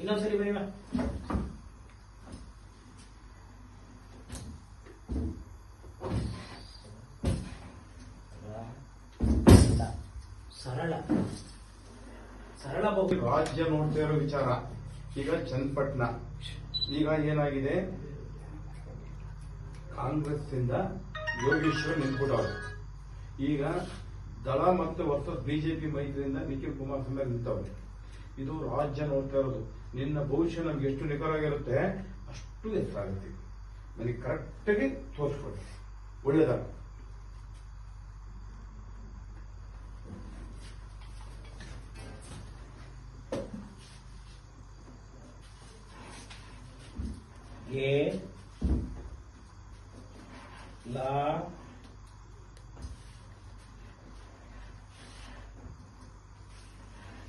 ಇನ್ನೊಂದ್ಸರಿ ಬರೀವಾ ಸರಳ. ಸರಳ ರಾಜ್ಯ ನೋಡ್ತಾ ಇರೋ ವಿಚಾರ. ಈಗ ಚನ್ನಪಟ್ಟಣ. ಈಗ ಏನಾಗಿದೆ? ಕಾಂಗ್ರೆಸ್ ಇಂದ ಯೋಗೇಶ್ವರ್ ನಿಂತ್ಬಿಟ್ಟವ್ರು. ಈಗ ದಳ ಮತ್ತೆ ವರ್ಸಸ್ ಬಿಜೆಪಿ ಮೈತ್ರಿಯಿಂದ ನಿಖಿಲ್ ಕುಮಾರಸ್ವಾಮಿ ನಿಂತವ್ರೆ. ಇದು ರಾಜ್ಯ ನೋಡ್ತಾ ಇರೋದು. ನಿನ್ನ ಭವಿಷ್ಯ ನಮ್ಗೆ ಎಷ್ಟು ನಿಖರವಾಗಿರುತ್ತೆ ಅಷ್ಟು ಹೆಸರಾಗುತ್ತೆ ನನಗೆ ಕರೆಕ್ಟಾಗಿ ತೋರಿಸ್ಕೊಡಿ. ಒಳ್ಳೇದ ಲಾ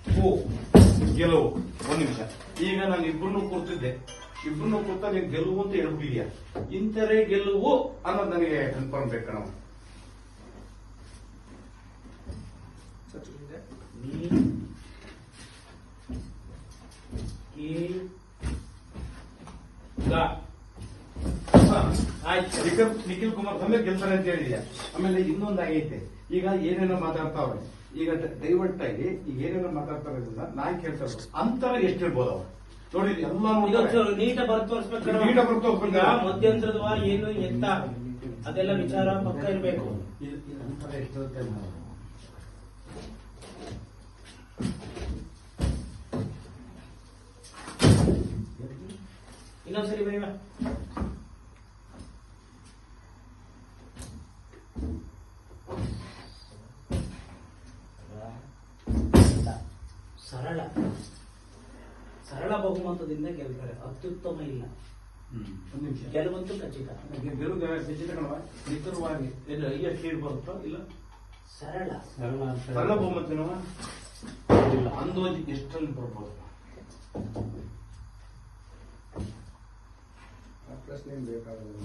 ಹೂ ಗೆಲುವು. ಒಂದ್ ನಿಮಿಷ. ಈಗ ನಾನು ಇಬ್ಬರನ್ನು ಕೂರ್ತಿದ್ದೆ. ಇಬ್ಬರನ್ನು ಕೂತ ನೀವು ಗೆಲುವು ಅಂತ ಹೇಳ್ಬಿಟ್ಟಿದ್ಯಾ? ಇಂಥರೇ ಗೆಲುವು ಅನ್ನೋದು ನನಗೆ ಕನ್ಫರ್ಮ್ ಬೇಕು ನಾವು ನೀ ಕಿ ಲಾ ಆಯ್ತು. ನಿಖಿಲ್ ನಿಖಿಲ್ ಕುಮಾರಸ್ವಾಮಿ ಗೆಲ್ತಾರೆ ಅಂತ ಹೇಳಿದ್ಯಾ? ಆಮೇಲೆ ಇನ್ನೊಂದು ಆಗೈತೆ. ಈಗ ಏನೇನೋ ಮಾತಾಡ್ತಾವ್ರೆ ಈಗ ದಯವಟ್ಟಾಗಿ ದಯವಿಟ್ಟಾಗಿ ಈಗ ಏನೇನೋ ಮಾತಾಡ್ತಾರೆ ಇದನ್ನ ನಾನು ಕೇಳ್ತಾ ಅಂತರ ಅಂತರ ಎಷ್ಟಿರ್ಬೋದು ಅವ್ರು? ನೋಡಿ ಎಲ್ಲ ನೀಟ ಬರ್ ತೋರಿಸ್ಬೇಕು ನೀಟ ಬರ್ ತೋರ್ಸ್ಬೇಕು. ಮಧ್ಯಂತರದ ಏನು ಎತ್ತ? ಅದೆಲ್ಲ ವಿಚಾರ ಪಕ್ಕ ಇರಬೇಕು. ಅಂತರ ಎಷ್ಟಿರುತ್ತೆ ಇನ್ನೊಂದ್ಸರಿ ಬರೀವಾ? ಸರಳ. ಸರಳ ಬಹುಮತದಿಂದ ಗೆಲ್ತಾರೆ. ಅತ್ಯುತ್ತಮ ಇಲ್ಲ. ಒಂದು ನಿಮಿಷ. ಗೆಲುವಂತೂ ಖಚಿತ. ಗೆಲುವು ಖಚಿತ ನಿಖರವಾಗಿ ಏನು ಅಯ್ಯ ಲೀಡ್ ಬರುತ್ತೋ? ಇಲ್ಲ? ಸರಳ. ಸರಳ ಬಹುಮತನವ? ಅಂದಾಜು ಎಷ್ಟರಲ್ಲಿ ಬರ್ಬೋದು?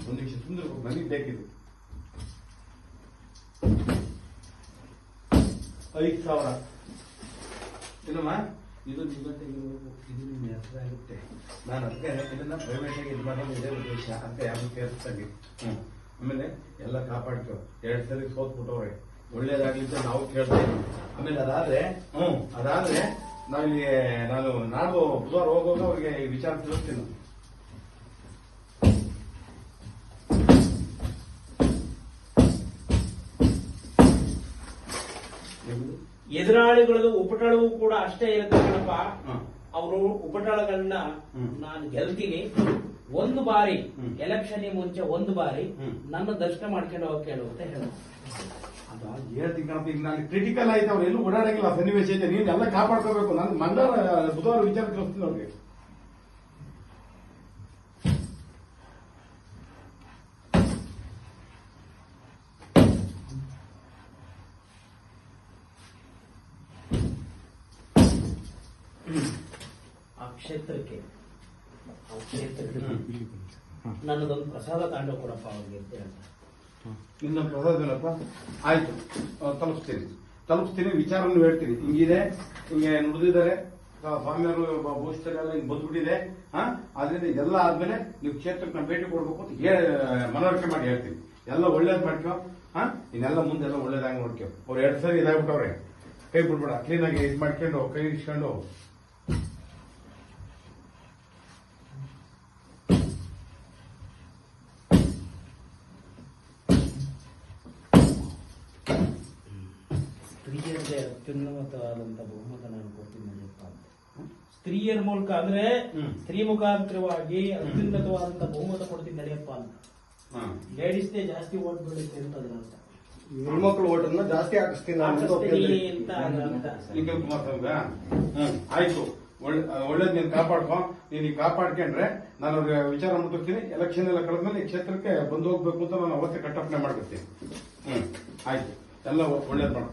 ಒಂದು ನಿಮಿಷ ಸುಂದರ ನನಗೆ ಬೇಕಿದೆ. ಐದು ಸಾವಿರ. ಏನಮ್ಮ ಇದು ನಿಮ್ಮ ತೆಗಿಬೇಕು ಇದು ನಿಮ್ಮ ಹೆಸರಾಗುತ್ತೆ. ನಾನು ಅದಕ್ಕೆ ಇದನ್ನ ಪ್ರೈವೇಟ್ ಆಗಿ ಇದು ಮಾಡೋದು ಇದೇ ಉದ್ದೇಶ ಅಂತ ಯಾರು ಕೇಳಿಸ್ತಾಗಿ ಹ್ಞೂ ಆಮೇಲೆ ಎಲ್ಲ ಕಾಪಾಡ್ಕೋ. ಎರಡ್ ಸರಿ ಸೋತ್ಬಿಟ್ಟವ್ರೆ. ಒಳ್ಳೇದಾಗ್ಲಿ ಅಂತ ನಾವು ಕೇಳ್ತೇವೆ ಆಮೇಲೆ ಅದಾದ್ರೆ, ಹ್ಮ್, ಅದಾದ್ರೆ ನಾವಿಲ್ಲಿ, ನಾನು ನಾನು ಬುಧವಾರ ಹೋಗುವಾಗ ಅವ್ರಿಗೆ ವಿಚಾರ ತಿಳಿಸ್ತೀನಿ. ನಾನು. ನಿಮ್ದು? ಎದುರಾಳಿಗಳದ್ದು ಉಪಟಳವು ಕೂಡ ಅಷ್ಟೇ ಇರುತ್ತೆ ಕಣಪ್ಪ. ಅವರು ಉಪಟಳಗಳನ್ನ ನಾನು ಗೆಲ್ತೀನಿ. ಒಂದು ಬಾರಿ. ಎಲೆಕ್ಷನ್ ಮುಂಚೆ ಒಂದು ಬಾರಿ ನನ್ನ ದರ್ಶನ ಮಾಡ್ಕೊಂಡು ಹೋಗಿ ಕೇಳು ಅಂತ ಹೇಳು ಹೇಳ್ತೀನಿ ಕಣಪ್ಪ ಈಗ ನಾನು ಕ್ರಿಟಿಕಲ್ ಆಯ್ತು ಅವ್ರು ಎಲ್ಲೂ ಓಡಾಡಂಗಿಲ್ಲ ಸನ್ನಿವೇಶ ಐತೆ ನೀನ್ ಎಲ್ಲ ಕಾಪಾಡ್ಕೋಬೇಕು. ನಾನು ಮಂಗಳವಾರ ಬುಧವಾರ ವಿಚಾರ ತಿಳಿಸ್ತೀನಿ ಅವ್ರಿಗೆ. ಕ್ಷೇತ್ರಕ್ಕೆ. ಆ ಕ್ಷೇತ್ರಕ್ಕೆ. ನನ್ನದೊಂದು ಪ್ರಸಾದ ತಾಂಡವ ಕೊಡಪ್ಪ ಅವ್ರಿಗೆ ಅಂತ ಹೇಳ್ತಾರೆ. ನಿನ್ನ ಪ್ರಸಾದನಪ್ಪ ಆಯ್ತು. ಆ, ತಲುಪಿಸ್ತೀನಿ. ತಲುಪಿಸ್ತೀನಿ ವಿಚಾರವನ್ನು ಹೇಳ್ತೀನಿ. ಹಿಂಗಿದೆ ಹಿಂಗೆ ನುಡಿದಿದ್ದಾರೆ. ಸ್ವಾಮಿಯವರು ಭವಿಷ್ಯದಲ್ಲೆಲ್ಲ ಹಿಂಗೆ ಬಂದ್ಬಿಟ್ಟಿದೆ. ಹಾ? ಆದ್ರಿಂದ ಎಲ್ಲ ಆದ್ಮೇಲೆ ನೀವು ಕ್ಷೇತ್ರಕ್ಕೆ ನಾವು ಭೇಟಿ ಕೊಡ್ಬೇಕು ಅಂತ ಹೇಳಿ ಮನವರಿಕೆ ಮಾಡಿ ಹೇಳ್ತೀನಿ. ಎಲ್ಲ ಒಳ್ಳೇದು ಮಾಡ್ಕೊ. ಹಾ? ಇನ್ನೆಲ್ಲ ಮುಂದೆಲ್ಲ ಒಳ್ಳೇದಾಗಿ ನೋಡ್ಕೊ. ಅವ್ರು ಎರಡು ಸರಿ ಇದಾಗ್ಬಿಟ್ಟವ್ರೆ. ಕೈ ಬಿಡ್ಬೇಡ. ಕ್ಲೀನಾಗಿ ಇದು ಮಾಡ್ಕೊಂಡು ಕೈ ಇಸ್ಕೊಂಡು ಸ್ತ್ರೀಯರಿಗೆ ಅತ್ಯುನ್ನತವಾದಂತ ಬಹುಮತ ನಾನು ಕೊಡ್ತೀನಿ ನಡೆಯಪ್ಪ ಅಂತ ಸ್ತ್ರೀಯರ ಮೂಲಕ ಅಂದ್ರೆ. ಸ್ತ್ರೀ ಮುಖಾಂತರವಾಗಿ ಅತ್ಯುನ್ನತವಾದಂತ ಬಹುಮತ ಕೊಡ್ತೀನಿ ನಡೆಯಪ್ಪ ಅಂತ. ಲೇಡೀಸ್ನೇ ಜಾಸ್ತಿ ಓಟ್ ಬೀಳುತ್ತೆ ಅಂತ ಅದ್ರ ಅರ್ಥ? ಹೆಣ್ಮಕ್ಳು ಓಟನ್ನ ಜಾಸ್ತಿ ಹಾಕಿಸ್ತೀನಿ ಆಯ್ತು. ಒಳ್ಳೆ ಒಳ್ಳೇದ್ ನೀನ್ ಕಾಪಾಡ್ಕೊ. ನೀನ್ ಕಾಪಾಡ್ಕೊಂಡ್ರೆ ನಾನು ಅವ್ರಿಗೆ ವಿಚಾರ ಮುಟ್ಟಿರ್ತೀನಿ ಎಲೆಕ್ಷನ್ ಎಲ್ಲ ಕಳೆದ್ಮೇಲೆ ಈ ಕ್ಷೇತ್ರಕ್ಕೆ ಬಂದು ಹೋಗ್ಬೇಕು ಅಂತ ನಾನು ಅವತ್ತೆ ಕಟ್ಟಪ್ಪನೆ ಮಾಡ್ಬಿಡ್ತೀನಿ. ಹ್ಮ್. ಆಯ್ತು. ಎಲ್ಲ ಒಳ್ಳೇದ್ ಮಾಡು.